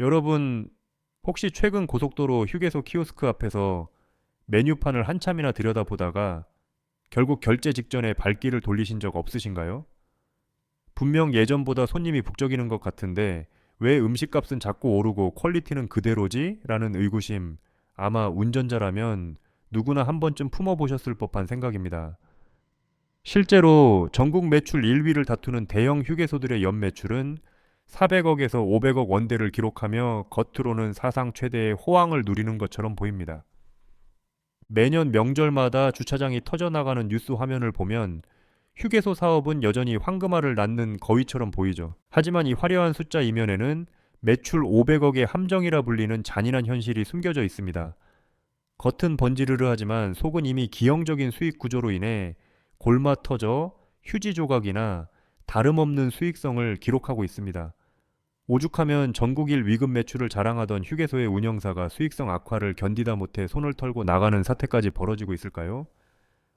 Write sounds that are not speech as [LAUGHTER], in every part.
여러분 혹시 최근 고속도로 휴게소 키오스크 앞에서 메뉴판을 한참이나 들여다보다가 결국 결제 직전에 발길을 돌리신 적 없으신가요? 분명 예전보다 손님이 북적이는 것 같은데 왜 음식값은 자꾸 오르고 퀄리티는 그대로지? 라는 의구심 아마 운전자라면 누구나 한 번쯤 품어보셨을 법한 생각입니다. 실제로 전국 매출 1위를 다투는 대형 휴게소들의 연매출은 400억에서 500억 원대를 기록하며 겉으로는 사상 최대의 호황을 누리는 것처럼 보입니다. 매년 명절마다 주차장이 터져나가는 뉴스 화면을 보면 휴게소 사업은 여전히 황금알을 낳는 거위처럼 보이죠. 하지만 이 화려한 숫자 이면에는 매출 500억의 함정이라 불리는 잔인한 현실이 숨겨져 있습니다. 겉은 번지르르 하지만 속은 이미 기형적인 수익 구조로 인해 골마 터져 휴지 조각이나 다름없는 수익성을 기록하고 있습니다. 오죽하면 전국일 위급 매출을 자랑하던 휴게소의 운영사가 수익성 악화를 견디다 못해 손을 털고 나가는 사태까지 벌어지고 있을까요?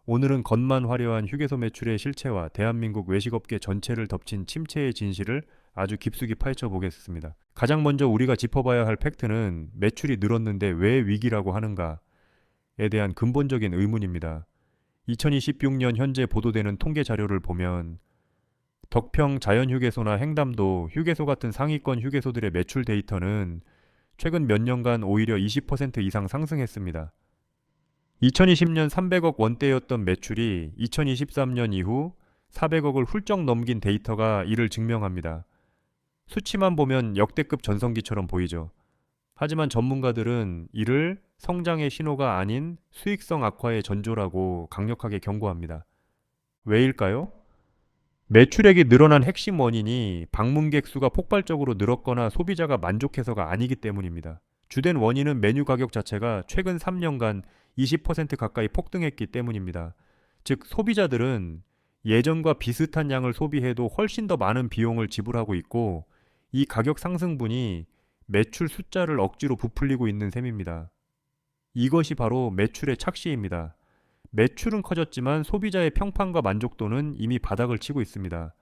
오늘은 겉만 화려한 휴게소 매출의 실체와 대한민국 외식업계 전체를 덮친 침체의 진실을 아주 깊숙이 파헤쳐 보겠습니다. 가장 먼저 우리가 짚어봐야 할 팩트는 매출이 늘었는데 왜 위기라고 하는가에 대한 근본적인 의문입니다. 2026년 현재 보도되는 통계 자료를 보면 덕평 자연휴게소나 행담도 휴게소 같은 상위권 휴게소들의 매출 데이터는 최근 몇 년간 오히려 20% 이상 상승했습니다. 2020년 300억 원대였던 매출이 2023년 이후 400억을 훌쩍 넘긴 데이터가 이를 증명합니다. 수치만 보면 역대급 전성기처럼 보이죠. 하지만 전문가들은 이를 성장의 신호가 아닌 수익성 악화의 전조라고 강력하게 경고합니다. 왜일까요? 매출액이 늘어난 핵심 원인이 방문객 수가 폭발적으로 늘었거나 소비자가 만족해서가 아니기 때문입니다. 주된 원인은 메뉴 가격 자체가 최근 3년간 20% 가까이 폭등했기 때문입니다. 즉, 소비자들은 예전과 비슷한 양을 소비해도 훨씬 더 많은 비용을 지불하고 있고 이 가격 상승분이 매출 숫자를 억지로 부풀리고 있는 셈입니다. 이것이 바로 매출의 착시입니다. 매출은 커졌지만 소비자의 평판과 만족도는 이미 바닥을 치고 있습니다.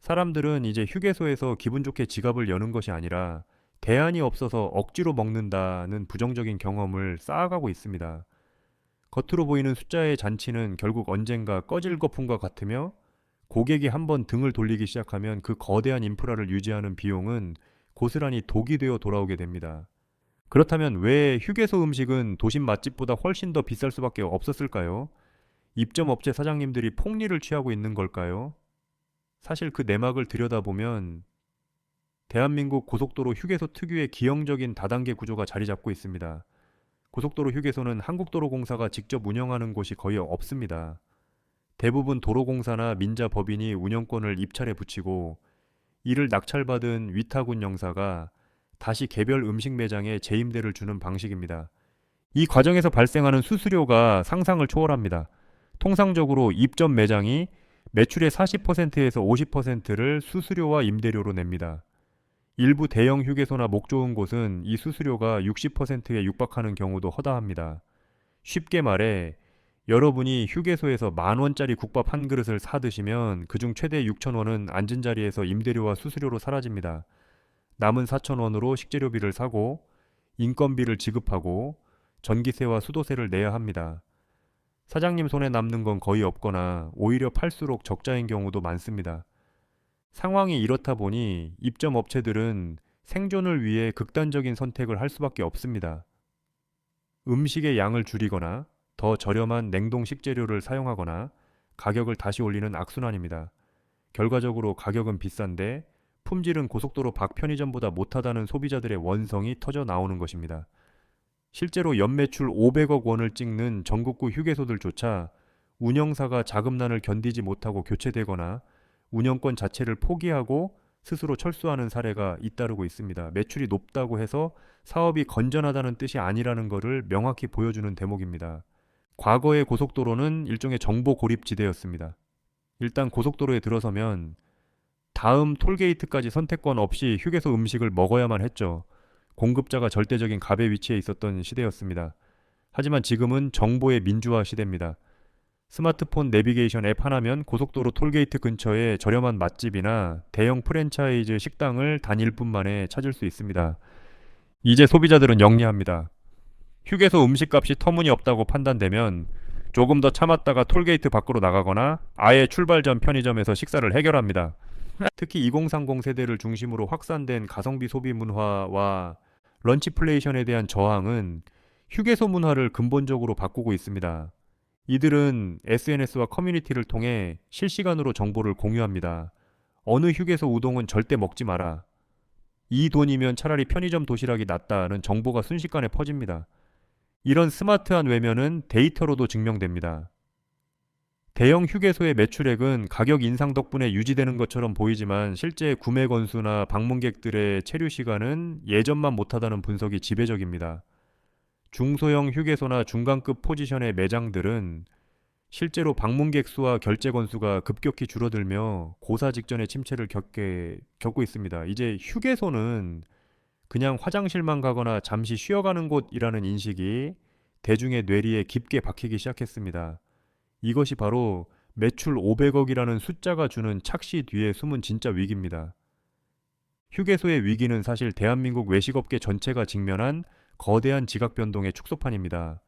사람들은 이제 휴게소에서 기분 좋게 지갑을 여는 것이 아니라 대안이 없어서 억지로 먹는다는 부정적인 경험을 쌓아가고 있습니다. 겉으로 보이는 숫자의 잔치는 결국 언젠가 꺼질 거품과 같으며 고객이 한번 등을 돌리기 시작하면 그 거대한 인프라를 유지하는 비용은 고스란히 독이 되어 돌아오게 됩니다. 그렇다면 왜 휴게소 음식은 도심 맛집보다 훨씬 더 비쌀 수밖에 없었을까요? 입점 업체 사장님들이 폭리를 취하고 있는 걸까요? 사실 그 내막을 들여다보면 대한민국 고속도로 휴게소 특유의 기형적인 다단계 구조가 자리 잡고 있습니다. 고속도로 휴게소는 한국도로공사가 직접 운영하는 곳이 거의 없습니다. 대부분 도로공사나 민자 법인이 운영권을 입찰에 붙이고 이를 낙찰받은 위탁 운 영사가 다시 개별 음식 매장에 재임대를 주는 방식입니다. 이 과정에서 발생하는 수수료가 상상을 초월합니다. 통상적으로 입점 매장이 매출의 40%에서 50%를 수수료와 임대료로 냅니다. 일부 대형 휴게소나 목 좋은 곳은 이 수수료가 60%에 육박하는 경우도 허다합니다. 쉽게 말해 여러분이 휴게소에서 만 원짜리 국밥 한 그릇을 사 드시면 그중 최대 6천 원은 앉은 자리에서 임대료와 수수료로 사라집니다. 남은 4천 원으로 식재료비를 사고 인건비를 지급하고 전기세와 수도세를 내야 합니다. 사장님 손에 남는 건 거의 없거나 오히려 팔수록 적자인 경우도 많습니다. 상황이 이렇다 보니 입점 업체들은 생존을 위해 극단적인 선택을 할 수밖에 없습니다. 음식의 양을 줄이거나 더 저렴한 냉동 식재료를 사용하거나 가격을 다시 올리는 악순환입니다. 결과적으로 가격은 비싼데 품질은 고속도로 밖 편의점보다 못하다는 소비자들의 원성이 터져 나오는 것입니다. 실제로 연매출 500억 원을 찍는 전국구 휴게소들조차 운영사가 자금난을 견디지 못하고 교체되거나 운영권 자체를 포기하고 스스로 철수하는 사례가 잇따르고 있습니다. 매출이 높다고 해서 사업이 건전하다는 뜻이 아니라는 것을 명확히 보여주는 대목입니다. 과거의 고속도로는 일종의 정보 고립지대였습니다. 일단 고속도로에 들어서면 다음 톨게이트까지 선택권 없이 휴게소 음식을 먹어야만 했죠. 공급자가 절대적인 갑의 위치에 있었던 시대였습니다. 하지만 지금은 정보의 민주화 시대입니다. 스마트폰 내비게이션 앱 하나면 고속도로 톨게이트 근처에 저렴한 맛집이나 대형 프랜차이즈 식당을 단일 뿐 만에 찾을 수 있습니다. 이제 소비자들은 영리합니다. 휴게소 음식값이 터무니없다고 판단되면 조금 더 참았다가 톨게이트 밖으로 나가거나 아예 출발 전 편의점에서 식사를 해결합니다. [LAUGHS] 특히 2030 세대를 중심으로 확산된 가성비 소비 문화와 런치플레이션에 대한 저항은 휴게소 문화를 근본적으로 바꾸고 있습니다. 이들은 SNS와 커뮤니티를 통해 실시간으로 정보를 공유합니다. 어느 휴게소 우동은 절대 먹지 마라. 이 돈이면 차라리 편의점 도시락이 낫다는 정보가 순식간에 퍼집니다. 이런 스마트한 외면은 데이터로도 증명됩니다. 대형 휴게소의 매출액은 가격 인상 덕분에 유지되는 것처럼 보이지만 실제 구매 건수나 방문객들의 체류 시간은 예전만 못하다는 분석이 지배적입니다. 중소형 휴게소나 중간급 포지션의 매장들은 실제로 방문객 수와 결제 건수가 급격히 줄어들며 고사 직전의 침체를 겪게, 겪고 있습니다. 이제 휴게소는 그냥 화장실만 가거나 잠시 쉬어가는 곳이라는 인식이 대중의 뇌리에 깊게 박히기 시작했습니다. 이것이 바로 매출 500억이라는 숫자가 주는 착시 뒤에 숨은 진짜 위기입니다. 휴게소의 위기는 사실 대한민국 외식업계 전체가 직면한 거대한 지각 변동의 축소판입니다.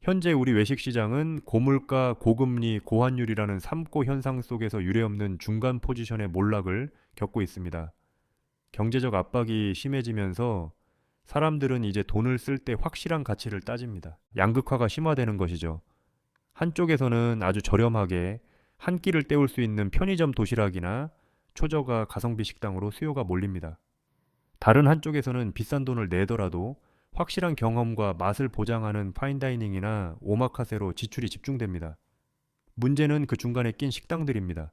현재 우리 외식 시장은 고물가, 고금리, 고환율이라는 삼고 현상 속에서 유례없는 중간 포지션의 몰락을 겪고 있습니다. 경제적 압박이 심해지면서 사람들은 이제 돈을 쓸 때 확실한 가치를 따집니다. 양극화가 심화되는 것이죠. 한쪽에서는 아주 저렴하게 한 끼를 때울 수 있는 편의점 도시락이나 초저가 가성비 식당으로 수요가 몰립니다. 다른 한쪽에서는 비싼 돈을 내더라도 확실한 경험과 맛을 보장하는 파인다이닝이나 오마카세로 지출이 집중됩니다. 문제는 그 중간에 낀 식당들입니다.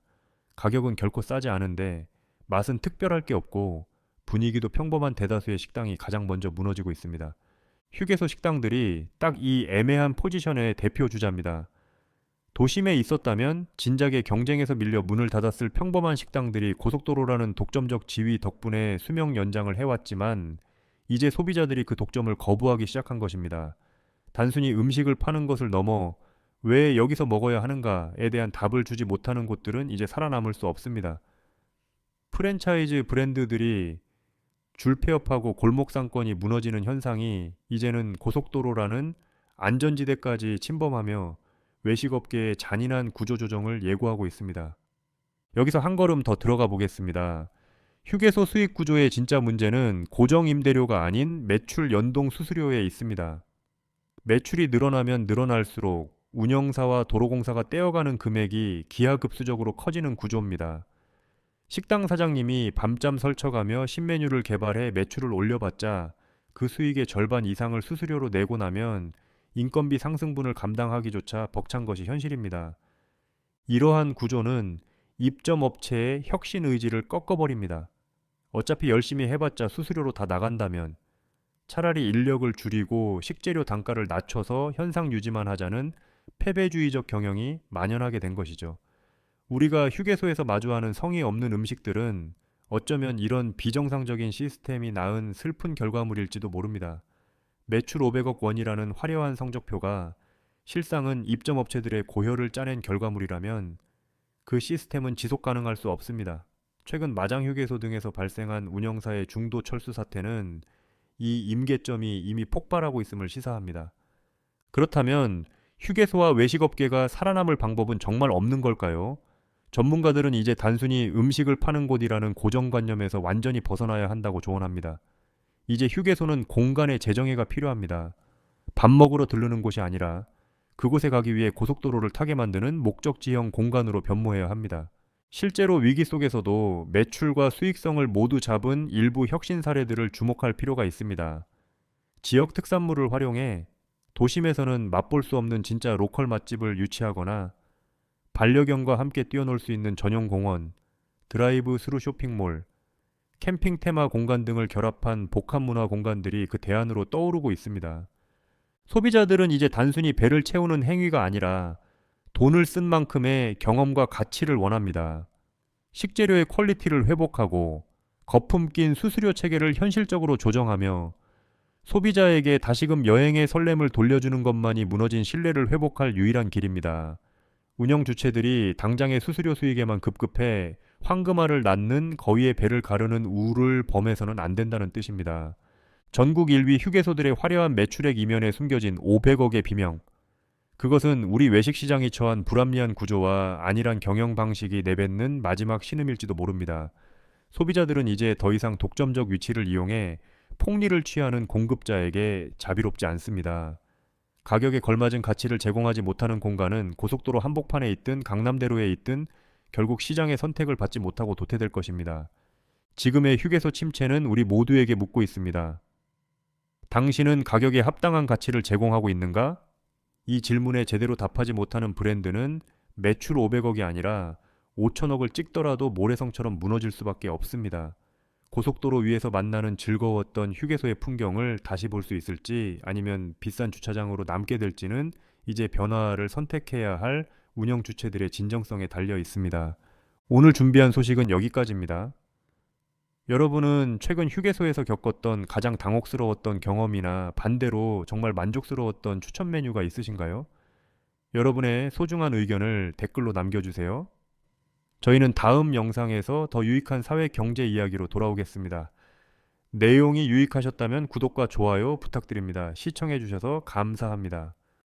가격은 결코 싸지 않은데 맛은 특별할 게 없고 분위기도 평범한 대다수의 식당이 가장 먼저 무너지고 있습니다. 휴게소 식당들이 딱 이 애매한 포지션의 대표 주자입니다. 도심에 있었다면 진작에 경쟁에서 밀려 문을 닫았을 평범한 식당들이 고속도로라는 독점적 지위 덕분에 수명 연장을 해왔지만 이제 소비자들이 그 독점을 거부하기 시작한 것입니다. 단순히 음식을 파는 것을 넘어 왜 여기서 먹어야 하는가에 대한 답을 주지 못하는 곳들은 이제 살아남을 수 없습니다. 프랜차이즈 브랜드들이 줄 폐업하고 골목 상권이 무너지는 현상이 이제는 고속도로라는 안전지대까지 침범하며 외식업계의 잔인한 구조조정을 예고하고 있습니다. 여기서 한 걸음 더 들어가 보겠습니다. 휴게소 수익 구조의 진짜 문제는 고정 임대료가 아닌 매출 연동 수수료에 있습니다. 매출이 늘어나면 늘어날수록 운영사와 도로공사가 떼어가는 금액이 기하급수적으로 커지는 구조입니다. 식당 사장님이 밤잠 설쳐가며 신메뉴를 개발해 매출을 올려봤자 그 수익의 절반 이상을 수수료로 내고 나면 인건비 상승분을 감당하기조차 벅찬 것이 현실입니다. 이러한 구조는 입점 업체의 혁신 의지를 꺾어버립니다. 어차피 열심히 해봤자 수수료로 다 나간다면 차라리 인력을 줄이고 식재료 단가를 낮춰서 현상 유지만 하자는 패배주의적 경영이 만연하게 된 것이죠. 우리가 휴게소에서 마주하는 성의 없는 음식들은 어쩌면 이런 비정상적인 시스템이 낳은 슬픈 결과물일지도 모릅니다. 매출 500억 원이라는 화려한 성적표가 실상은 입점 업체들의 고혈을 짜낸 결과물이라면 그 시스템은 지속 가능할 수 없습니다. 최근 마장 휴게소 등에서 발생한 운영사의 중도 철수 사태는 이 임계점이 이미 폭발하고 있음을 시사합니다. 그렇다면 휴게소와 외식업계가 살아남을 방법은 정말 없는 걸까요? 전문가들은 이제 단순히 음식을 파는 곳이라는 고정관념에서 완전히 벗어나야 한다고 조언합니다. 이제 휴게소는 공간의 재정의가 필요합니다. 밥 먹으러 들르는 곳이 아니라 그곳에 가기 위해 고속도로를 타게 만드는 목적지형 공간으로 변모해야 합니다. 실제로 위기 속에서도 매출과 수익성을 모두 잡은 일부 혁신 사례들을 주목할 필요가 있습니다. 지역 특산물을 활용해 도심에서는 맛볼 수 없는 진짜 로컬 맛집을 유치하거나 반려견과 함께 뛰어놀 수 있는 전용 공원, 드라이브 스루 쇼핑몰, 캠핑 테마 공간 등을 결합한 복합 문화 공간들이 그 대안으로 떠오르고 있습니다. 소비자들은 이제 단순히 배를 채우는 행위가 아니라 돈을 쓴 만큼의 경험과 가치를 원합니다. 식재료의 퀄리티를 회복하고 거품 낀 수수료 체계를 현실적으로 조정하며 소비자에게 다시금 여행의 설렘을 돌려주는 것만이 무너진 신뢰를 회복할 유일한 길입니다. 운영 주체들이 당장의 수수료 수익에만 급급해 황금알을 낳는 거위의 배를 가르는 우를 범해서는 안 된다는 뜻입니다. 전국 1위 휴게소들의 화려한 매출액 이면에 숨겨진 500억의 비명. 그것은 우리 외식 시장이 처한 불합리한 구조와 안일한 경영 방식이 내뱉는 마지막 신음일지도 모릅니다. 소비자들은 이제 더 이상 독점적 위치를 이용해 폭리를 취하는 공급자에게 자비롭지 않습니다. 가격에 걸맞은 가치를 제공하지 못하는 공간은 고속도로 한복판에 있든 강남대로에 있든 결국 시장의 선택을 받지 못하고 도태될 것입니다. 지금의 휴게소 침체는 우리 모두에게 묻고 있습니다. 당신은 가격에 합당한 가치를 제공하고 있는가? 이 질문에 제대로 답하지 못하는 브랜드는 매출 500억이 아니라 5천억을 찍더라도 모래성처럼 무너질 수밖에 없습니다. 고속도로 위에서 만나는 즐거웠던 휴게소의 풍경을 다시 볼 수 있을지 아니면 비싼 주차장으로 남게 될지는 이제 변화를 선택해야 할 운영 주체들의 진정성에 달려 있습니다. 오늘 준비한 소식은 여기까지입니다. 여러분은 최근 휴게소에서 겪었던 가장 당혹스러웠던 경험이나 반대로 정말 만족스러웠던 추천 메뉴가 있으신가요? 여러분의 소중한 의견을 댓글로 남겨주세요. 저희는 다음 영상에서 더 유익한 사회 경제 이야기로 돌아오겠습니다. 내용이 유익하셨다면 구독과 좋아요 부탁드립니다. 시청해주셔서 감사합니다.